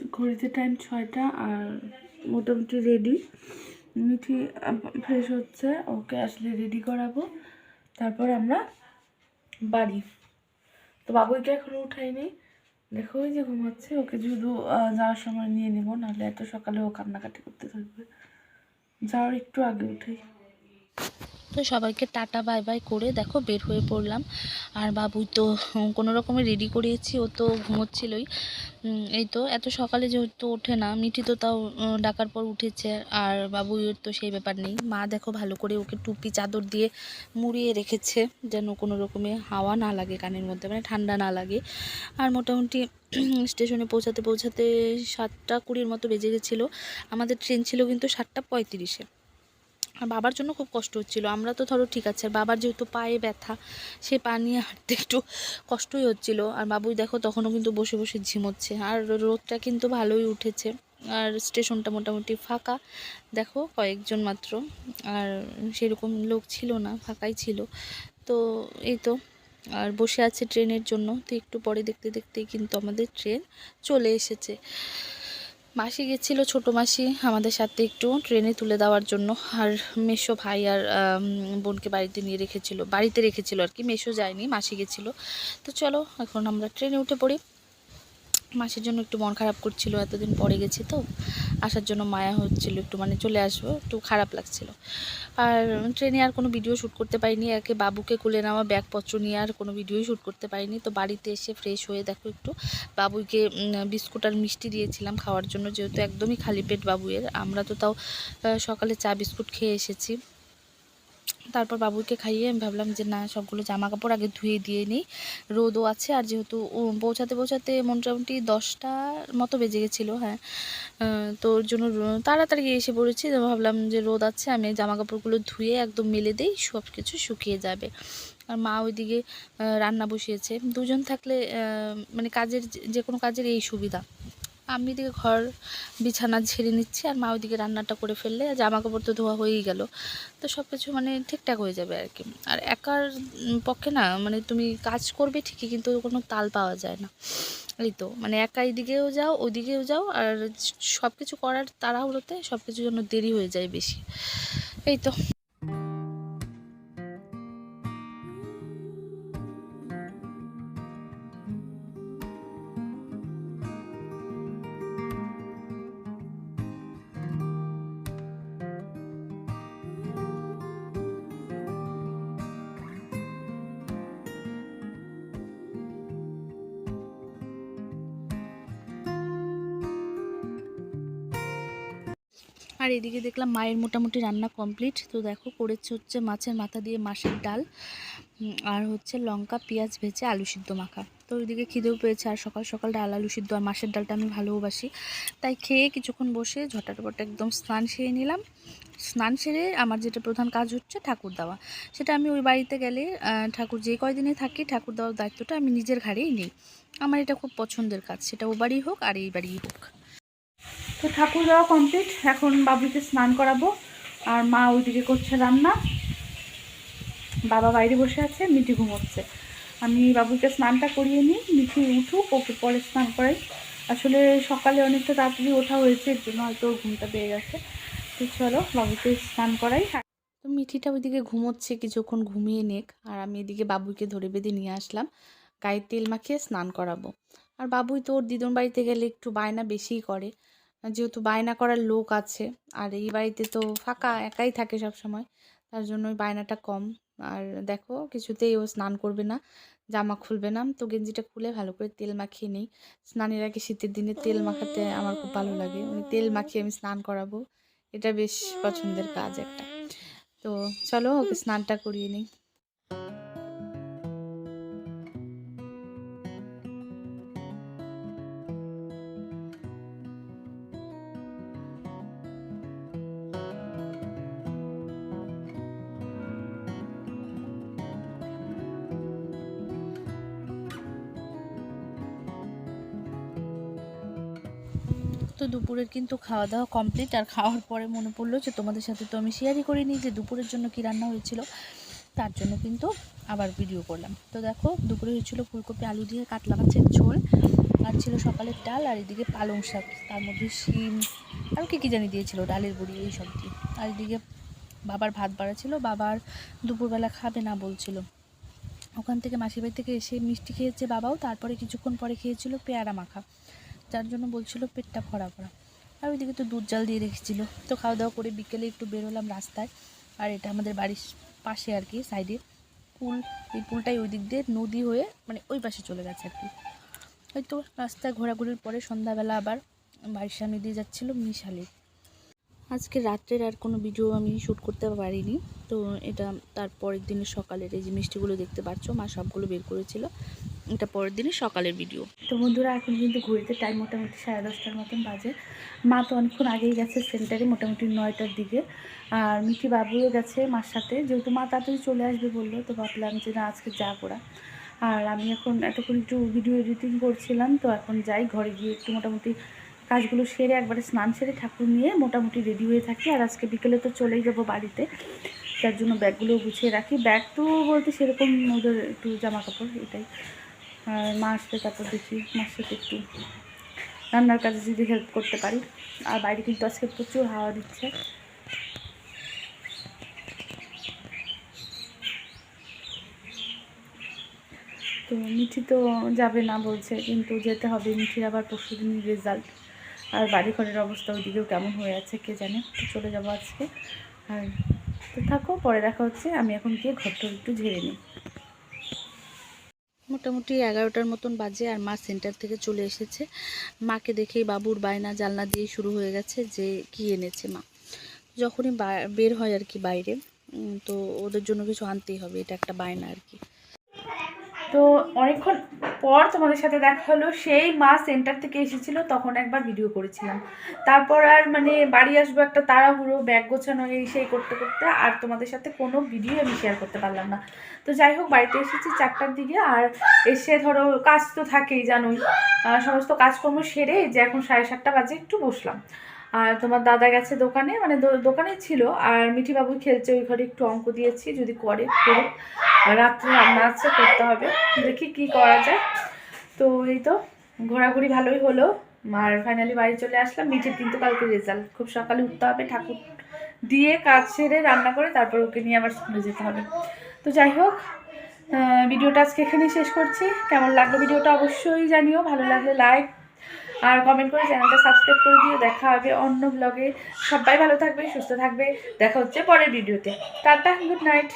ঘড়িতে টাইম ছয়টা আর মোটামুটি রেডি মিঠি ফ্রেশ হচ্ছে, ওকে আসলে রেডি করাবো। তারপর আমরা বাড়ি। তো বাবুইকে এখনও উঠাইনি। দেখো, ওই যে ঘুমাচ্ছে, ওকে শুধু যাওয়ার সময় নিয়ে নেব, নাহলে এত সকালে ও কান্নাকাটি করতে থাকবে। যাওয়ার একটু আগে উঠাই। তো সবাইকে টাটা, বাই বাই করে দেখো বের হয়ে পড়লাম। আর বাবুই তো কোনো রকমে রেডি করিয়েছি, ও তো ঘুমোচ্ছিলই। এই তো, এত সকালে যেহেতু ওঠে না, মিঠি তো তাও ডাকার পর উঠেছে। আর বাবুইয়ের তো সেই ব্যাপার নেই। মা দেখো ভালো করে ওকে টুপি, চাদর দিয়ে মুড়িয়ে রেখেছে, যেন কোনো রকমে হাওয়া না লাগে কানের মধ্যে মানে ঠান্ডা না লাগে। আর মোটামুটি স্টেশনে পৌঁছাতে পৌঁছাতে সাতটা কুড়ির মতো বেজে গেছিল। আমাদের ট্রেন ছিল কিন্তু সাতটা পঁয়ত্রিশে। বাবার জন্য খুব কষ্ট হচ্ছিল। আমরা তো ধরো ঠিক আছে আর বাবার যেহেতু পায়ে ব্যথা, সে পা নিয়ে হাঁটতে একটু কষ্টই হচ্ছিল। আর বাবুই দেখো তখনও কিন্তু বসে বসে ঝিমোচ্ছে আর রোদটা কিন্তু ভালোই উঠেছে। আর স্টেশনটা মোটামুটি ফাঁকা। দেখো কয়েকজন মাত্র। আর সেরকম লোক ছিল না, ফাঁকাই ছিল। তো এই তো। আর বসে আছে ট্রেনের জন্য। তো একটু পরে দেখতে দেখতেই কিন্তু আমাদের ট্রেন চলে এসেছে। মাসি গেছিল, ছোট মাসি, আমাদের সাথে একটু ট্রেনে তুলে দেওয়ার জন্য। আর মেশো ভাই আর বোনকে বাড়িতে নিয়ে রেখেছিল, বাড়িতে রেখেছিল আর কি, মেশো যায়নি, মাসি গেছিল। তো চলো, এখন আমরা ট্রেনে উঠে পড়ি। মাসির জন্য একটু মন খারাপ করছিল এতদিন পরে গেছি তো আসার জন্য মায়া হচ্ছিল একটু মানে চলে আসব একটু খারাপ লাগছিল। আর ট্রেনে আর কোনো ভিডিও শ্যুট করতে পারিনি একে বাবুকে কুলে নেওয়া ব্যাগপত্র নিয়ে আর কোনো ভিডিওই শ্যুট করতে পারিনি। তো বাড়িতে এসে ফ্রেশ হয়ে দেখো একটু বাবুইকে উম, বিস্কুট আর মিষ্টি দিয়েছিলাম খাওয়ার জন্য যেহেতু একদমই খালি পেট বাবুয়ের আমরা তো তাও সকালে চা বিস্কুট খেয়ে এসেছি। তারপর বাবুকে খাইয়ে আমি ভাবলাম যে না, সবগুলো জামা কাপড় আগে ধুয়ে দিয়ে নিই। রোদও আছে আর যেহেতু পৌঁছাতে পৌঁছাতে মোটামুটি দশটার মতো বেজে গেছিল হ্যাঁ। তো ওর জন্য তাড়াতাড়ি এসে পড়েছি ভাবলাম যে রোদ আছে, আমি জামা কাপড়গুলো ধুয়ে একদম মেলে দিই সব কিছু শুকিয়ে যাবে। আর মা ওইদিকে রান্না বসিয়েছে। দুজন থাকলে মানে কাজের যে কোনো কাজের এই সুবিধা। আমি এদিকে ঘর বিছানা ঝেড়ে নিচ্ছি আর মা ওইদিকে রান্নাটা করে ফেললে জামা কাপড় তো ধোয়া হয়েই গেল। তো সব কিছু মানে ঠিকঠাক হয়ে যাবে আর কি। আর একার পক্ষে না মানে তুমি কাজ করবে ঠিকই, কিন্তু কোনো তাল পাওয়া যায় না। এই তো মানে একা এদিকেও যাও, ওদিকেও যাও, আর সব কিছু করার তাড়াহুড়োতে সব কিছুর জন্য দেরি হয়ে যায় বেশি। এই তো। আর এদিকে দেখলাম মায়ের মোটামুটি রান্না কমপ্লিট তো দেখো, করেছে হচ্ছে মাছের মাথা দিয়ে মাছের ডাল আর হচ্ছে লঙ্কা, পেঁয়াজ ভেজে আলু সিদ্ধ মাখা। তো ওইদিকে খিদেও পেয়েছে, আর সকাল সকাল ডাল, আলু সিদ্ধ আর মাছের ডালটা আমি ভালোবাসি। তাই খেয়ে কিছুক্ষণ বসে ঝটাপট একদম স্নান সেরে নিলাম। স্নান সেরে আমার যেটা প্রধান কাজ হচ্ছে ঠাকুর দেওয়া। সেটা আমি ওই বাড়িতে গেলে ঠাকুর যে কয়দিনে থাকি, ঠাকুর দেওয়ার দায়িত্বটা আমি নিজের ঘাড়েই নিই। আমার এটা খুব পছন্দের কাজ, সেটা ও বাড়ি হোক আর এই বাড়িই হোক। তো ঠাকুর দেওয়া কমপ্লিট এখন বাবুকে স্নান করাবো। আর মা ওইদিকে করছে রান্না। বাবা বাইরে বসে আছে, মিঠি ঘুমোচ্ছে। আমি বাবুকে স্নানটা করিয়ে নিই। মিঠি উঠুক, ওকে পরে স্নান করাই। আসলে সকালে অনেকটা তাড়াতাড়ি ওঠা হয়েছে, এর জন্য হয়তো ঘুমটা পেয়ে গেছে। তো চলো, বাবুকে স্নান করাই। তো মিঠিটা ওইদিকে ঘুমোচ্ছে, কিছুক্ষণ ঘুমিয়ে নেক। আর আমি এদিকে বাবুইকে ধরে বেঁধে নিয়ে আসলাম। গায়ে তেল মাখিয়ে স্নান করাবো। আর বাবুই তো ওর দিদুন বাড়িতে গেলে একটু বায়না বেশিই করে। যেহেতু বায়না করার লোক আছে, আর এই বাড়িতে তো ফাঁকা একাই থাকে সব সময় তার জন্য ওই বায়নাটা কম। আর দেখো, কিছুতেই ও স্নান করবে না, জামা খুলবে না। তো গেঞ্জিটা খুলে ভালো করে তেল মাখিয়ে নিই। স্নানের আগে শীতের দিনে তেল মাখাতে আমার খুব ভালো লাগে। মানে তেল মাখিয়ে আমি স্নান করাবো। এটা বেশ পছন্দের কাজ একটা। তো চলো ওকে স্নানটা করিয়ে নিই। তো দুপুরের কিন্তু খাওয়া দাওয়া কমপ্লিট আর খাওয়ার পরে মনে পড়ল যে তোমাদের সাথে তো আমি শেয়ারই করিনি যে দুপুরের জন্য কি রান্না হয়েছিল। তার জন্য কিন্তু আবার ভিডিও করলাম। তো দেখো, দুপুরে হয়েছিল ফুলকপি, আলু দিয়ে কাতলা মাছের ঝোল আর ছিল সকালের ডাল আর এদিকে পালং শাক। তার মধ্যে শিম আর কি কী জানি দিয়েছিল, ডালের বড়ি, এই সব দিয়ে। আর এদিকে বাবার ভাত বাড়া ছিল বাবার দুপুরবেলা খাবে না বলছিল। ওখান থেকে মাসির বাড়ি থেকে এসে মিষ্টি খেয়েছে বাবাও, তারপরে কিছুক্ষণ পরে খেয়েছিল পেয়ারা মাখা। যার জন্য বলছিল পেটটা ভরা ভরা। আর ওইদিকে তো দুধ জাল দিয়ে রেখেছিল। তো খাওয়া দাওয়া করে বিকেলে একটু বেরোলাম রাস্তায়। আর এটা আমাদের বাড়ির পাশে আর কি সাইডে পুল, এই পুলটাই ওই দিক দিয়ে নদী হয়ে মানে ওই পাশে চলে গেছে আর কি। হয়তো রাস্তায় ঘোরাঘুরির পরে সন্ধ্যাবেলা আবার বাড়ির সামনে দিয়ে যাচ্ছিল মিশালি। আজকে রাত্রের আর কোনো ভিডিও আমি শ্যুট করতে পারিনি। তো এটা তারপরের দিনের সকালের এই যে মিষ্টিগুলো দেখতে পাচ্ছ, মা সবগুলো বের করেছিল। এটা পরের দিনের সকালের ভিডিও তো বন্ধুরা, এখন কিন্তু ঘুরতে টাইম মোটামুটি সাড়ে দশটার মতন বাজে। মা তো অনেকক্ষণ আগেই গেছে সেন্টারে মোটামুটি নয়টার দিকে। আর মিকি বাবুও গেছে মার সাথে। যেহেতু মা তাড়াতাড়ি চলে আসবে বলল, তো ভাবলাম যে না, আজকে যা করা আর আমি এখন এতক্ষণ একটু ভিডিও এডিটিং করছিলাম, তো এখন যাই ঘরে গিয়ে একটু মোটামুটি কাজগুলো সেরে একবারে স্নান সেরে ঠাকুর নিয়ে মোটামুটি রেডি হয়ে থাকি। আর আজকে বিকেলে তো চলেই যাব বাড়িতে। তার জন্য ব্যাগগুলো গুছিয়ে রাখি। ব্যাগ তো বলতে সেরকম ওদের একটু জামা কাপড় এটাই। আর মা আসলে তারপর দেখি মার সাথে একটু রান্নার কাজে যদি হেল্প করতে পারি। আর বাইরে কিন্তু আজকে প্রচুর হাওয়া দিচ্ছে। তো মিঠি তো যাবে না বলছে, কিন্তু যেতে হবে। মিঠির আবার পরশু দিনের রেজাল্ট আর বাড়ি ঘরের অবস্থা ওইদিকেও কেমন হয়ে আছে কে জানে। চলে যাব আজকে। আর তো থাকো, পরে দেখা হচ্ছে। আমি এখন গিয়ে ঘরটা একটু ঝেড়ে নিই। মোটামুটি এগারোটার মতন বাজে আর মা সেন্টার থেকে চলে এসেছে। মাকে দেখেই বাবুর বায়না জালনা দিয়ে শুরু হয়ে গেছে যে কি এনেছে মা। যখনই বের হয় আর কি বাইরে তো ওদের জন্য কিছু আনতেই হবে, এটা একটা বায়না আর কি। তো অনেকক্ষণ পর তোমাদের সাথে দেখা হলো, সেই মা সেন্টার থেকে এসেছিল, তখন একবার ভিডিও করেছিলাম। তারপর আর মানে বাড়ি আসব একটা তাড়াহুড়ো ব্যাগ গোছানো, এই সেই করতে করতে, আর তোমাদের সাথে কোনো ভিডিও আমি শেয়ার করতে পারলাম না। তো যাই হোক, বাড়িতে এসেছি চারটার দিকে, আর এসে ধরো কাজ তো থাকেই, জানোই। সমস্ত কাজকর্ম সেরে যে এখন সাড়ে সাতটা বাজে, একটু বসলাম। আর তোমার দাদা গেছে দোকানে মানে দোকানে ছিল। আর মিঠিবাবু খেলছে, ওই ঘরে একটু অঙ্ক দিয়েছি, যদি করে আর রাত্রে রান্না আছে, করতে হবে। দেখি কি করা যায়। তো এই তো, ঘোরাঘুরি ভালোই হলো। আর ফাইনালি বাড়ি চলে আসলাম। মিঠির কিন্তু কালকে রেজাল্ট খুব সকালে উঠতে হবে, ঠাকুর দিয়ে কাজ সেরে রান্না করে তারপর ওকে নিয়ে আবার স্কুলে যেতে হবে। তো যাই হোক ভিডিওটা আজকে এখানেই শেষ করছি। কেমন লাগল ভিডিওটা অবশ্যই জানিও। ভালো লাগলে লাইক আর কমেন্ট করে চ্যানেলটা সাবস্ক্রাইব করে দিও। দেখা হবে অন্য ব্লগে সবাই ভালো থাকবে, সুস্থ থাকবে। দেখা হচ্ছে পরের ভিডিওতে টাটা গুড নাইট